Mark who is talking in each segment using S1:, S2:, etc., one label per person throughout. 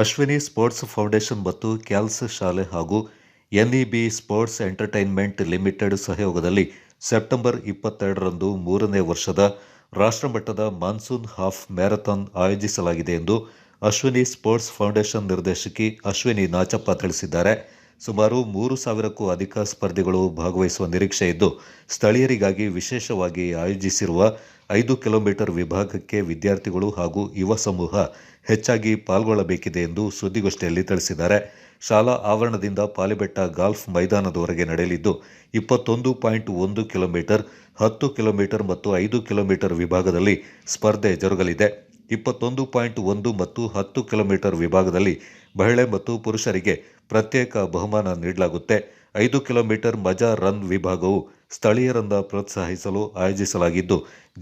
S1: Ashwini sports foundation ಮತ್ತು ಕ್ಯಾಲ್ಸ್ ಶಾಲೆ ಹಾಗೂ ಎನ್ಇಬಿ ಸ್ಪೋರ್ಟ್ಸ್ ಎಂಟರ್ಟೈನ್ಮೆಂಟ್ ಲಿಮಿಟೆಡ್ ಸಹಯೋಗದಲ್ಲಿ ಸೆಪ್ಟೆಂಬರ್ ಇಪ್ಪತ್ತೆರಡರಂದು ಮೂರನೇ ವರ್ಷದ ರಾಷ್ಟ್ರಮಟ್ಟದ ಮಾನ್ಸೂನ್ ಹಾಫ್ ಮ್ಯಾರಥಾನ್ ಆಯೋಜಿಸಲಾಗಿದೆ ಎಂದು ಅಶ್ವಿನಿ ಸ್ಪೋರ್ಟ್ಸ್ ಫೌಂಡೇಶನ್ ನಿರ್ದೇಶಕಿ ಅಶ್ವಿನಿ ನಾಚಪ್ಪ ತಿಳಿಸಿದ್ದಾರೆ. ಸುಮಾರು ಮೂರು ಸಾವಿರಕ್ಕೂ ಅಧಿಕ ಸ್ಪರ್ಧಿಗಳು ಭಾಗವಹಿಸುವ ನಿರೀಕ್ಷೆ ಇದ್ದು, ಸ್ಥಳೀಯರಿಗಾಗಿ ವಿಶೇಷವಾಗಿ ಆಯೋಜಿಸಿರುವ ಐದು ಕಿಲೋಮೀಟರ್ ವಿಭಾಗಕ್ಕೆ ವಿದ್ಯಾರ್ಥಿಗಳು ಹಾಗೂ ಯುವ ಸಮೂಹ ಹೆಚ್ಚಾಗಿ ಪಾಲ್ಗೊಳ್ಳಬೇಕಿದೆ ಎಂದು ಸುದ್ದಿಗೋಷ್ಠಿಯಲ್ಲಿ ತಿಳಿಸಿದ್ದಾರೆ. ಶಾಲಾ ಆವರಣದಿಂದ ಪಾಲಿಬೆಟ್ಟ ಗಾಲ್ಫ್ ಮೈದಾನದವರೆಗೆ ನಡೆಯಲಿದ್ದು, ಇಪ್ಪತ್ತೊಂದು ಪಾಯಿಂಟ್ ಒಂದು ಕಿಲೋಮೀಟರ್, ಹತ್ತು ಕಿಲೋಮೀಟರ್ ಮತ್ತು ಐದು ಕಿಲೋಮೀಟರ್ ವಿಭಾಗದಲ್ಲಿ ಸ್ಪರ್ಧೆ ಜರುಗಲಿದೆ. ಇಪ್ಪತ್ತೊಂದು ಪಾಯಿಂಟ್ ಒಂದು ಮತ್ತು ಹತ್ತು ಕಿಲೋಮೀಟರ್ ವಿಭಾಗದಲ್ಲಿ ಮಹಿಳೆ ಮತ್ತು ಪುರುಷರಿಗೆ ಪ್ರತ್ಯೇಕ ಬಹುಮಾನ ನೀಡಲಾಗುತ್ತೆ. ಐದು ಕಿಲೋಮೀಟರ್ ಮಜಾ ರನ್ ವಿಭಾಗವು ಸ್ಥಳೀಯರನ್ನ ಪ್ರೋತ್ಸಾಹಿಸಲು ಆಯೋಜಿಸಲಾಗಿದ್ದು,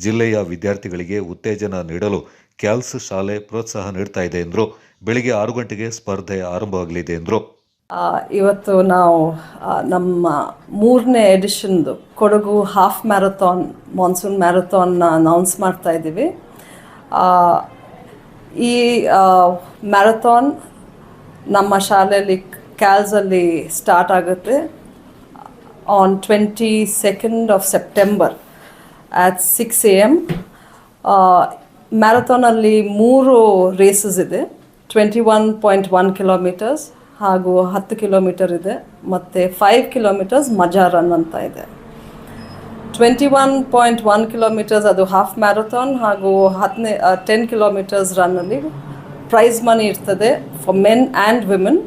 S1: ಜಿಲ್ಲೆಯ ವಿದ್ಯಾರ್ಥಿಗಳಿಗೆ ಉತ್ತೇಜನ ನೀಡಲು ಕ್ಯಾಲ್ಸ್ ಶಾಲೆ ಪ್ರೋತ್ಸಾಹ ನೀಡ್ತಾ ಇದೆ ಎಂದರು. ಬೆಳಿಗ್ಗೆ ಆರು ಗಂಟೆಗೆ ಸ್ಪರ್ಧೆ ಆರಂಭವಾಗಲಿದೆ ಎಂದರು.
S2: ಇವತ್ತು ನಾವು ನಮ್ಮ ಮೂರನೇ ಎಡಿಷನ್ದು ಕೊಡಗು ಹಾಫ್ ಮ್ಯಾರಥಾನ್, ಮಾನ್ಸೂನ್ ಮ್ಯಾರಥಾನ್ನ ಅನೌನ್ಸ್ ಮಾಡ್ತಾ ಇದ್ದೀವಿ. ಈ ಮ್ಯಾರಥಾನ್ ನಮ್ಮ ಶಾಲೆಯಲ್ಲಿ, ಕ್ಯಾಲ್ಸಲ್ಲಿ ಸ್ಟಾರ್ಟ್ ಆಗುತ್ತೆ. Twenty second of September at six A M ಮ್ಯಾರಥಾನಲ್ಲಿ ಮೂರು ರೇಸಸ್ ಇದೆ. Twenty one point one kilometres ಹಾಗೂ ಹತ್ತು ಕಿಲೋಮೀಟರ್ ಇದೆ. ಮತ್ತು ಫೈವ್ ಕಿಲೋಮೀಟರ್ಸ್ ಮಜಾ ರನ್ ಅಂತ ಇದೆ. Twenty one point one kilometres ಅದು ಹಾಫ್ ಮ್ಯಾರಥಾನ್ ಹಾಗೂ ಹತ್ತನೇ ಟೆನ್ ಕಿಲೋಮೀಟರ್ಸ್ ರನ್ನಲ್ಲಿ ಪ್ರೈಸ್ ಮನಿ ಇರ್ತದೆ ಫಾರ್ ಮೆನ್ ಆ್ಯಂಡ್ ವಿಮೆನ್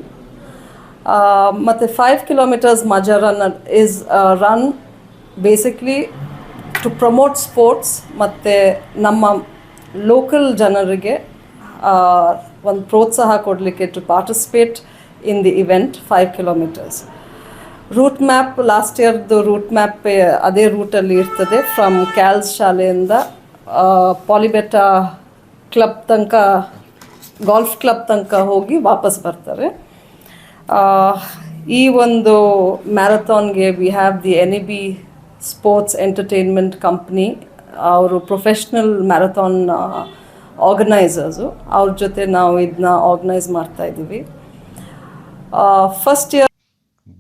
S2: ಮತ್ತು ಫೈವ್ ಕಿಲೋಮೀಟರ್ಸ್ ಮಜಾ run is run basically to promote sports ಮತ್ತು ನಮ್ಮ ಲೋಕಲ್ ಜನರಿಗೆ ಒಂದು ಪ್ರೋತ್ಸಾಹ ಕೊಡಲಿಕ್ಕೆ to participate in the event five kilometres route map last ಇಯರ್ದು route map ಅದೇ ರೂಟಲ್ಲಿ ಇರ್ತದೆ ಫ್ರಮ್ ಕ್ಯಾಲ್ಸ್ ಶಾಲೆಯಿಂದ ಪಾಲಿಬೆಟ್ಟ ಕ್ಲಬ್ ತನಕ ಗಾಲ್ಫ್ ಕ್ಲಬ್ ತನಕ ಹೋಗಿ ವಾಪಸ್ ಬರ್ತಾರೆ. ಈ ಒಂದು ಮ್ಯಾರಥಾನ್ಗೆ we have the N B sports entertainment company ಅವರು ಪ್ರೊಫೆಷ್ನಲ್ ಮ್ಯಾರಥಾನ್ ಆರ್ಗನೈಸರ್ಸು ಅವ್ರ ಜೊತೆ ನಾವು ಇದನ್ನ ಆರ್ಗನೈಸ್ ಮಾಡ್ತಾ ಇದ್ದೀವಿ. ಫಸ್ಟ್ ಇಯರ್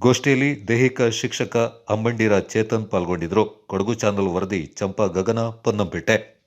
S1: ಗೋಷ್ಠಿಯಲ್ಲಿ ದೈಹಿಕ ಶಿಕ್ಷಕ ಅಂಬಂಡಿರ ಚೇತನ್ ಪಾಲ್ಗೊಂಡಿದ್ರು. ಕೊಡಗು ಚಾನಲ್ ವರದಿ, ಚಂಪಾ ಗಗನ, ಪೊನ್ನಂಪೇಟೆ.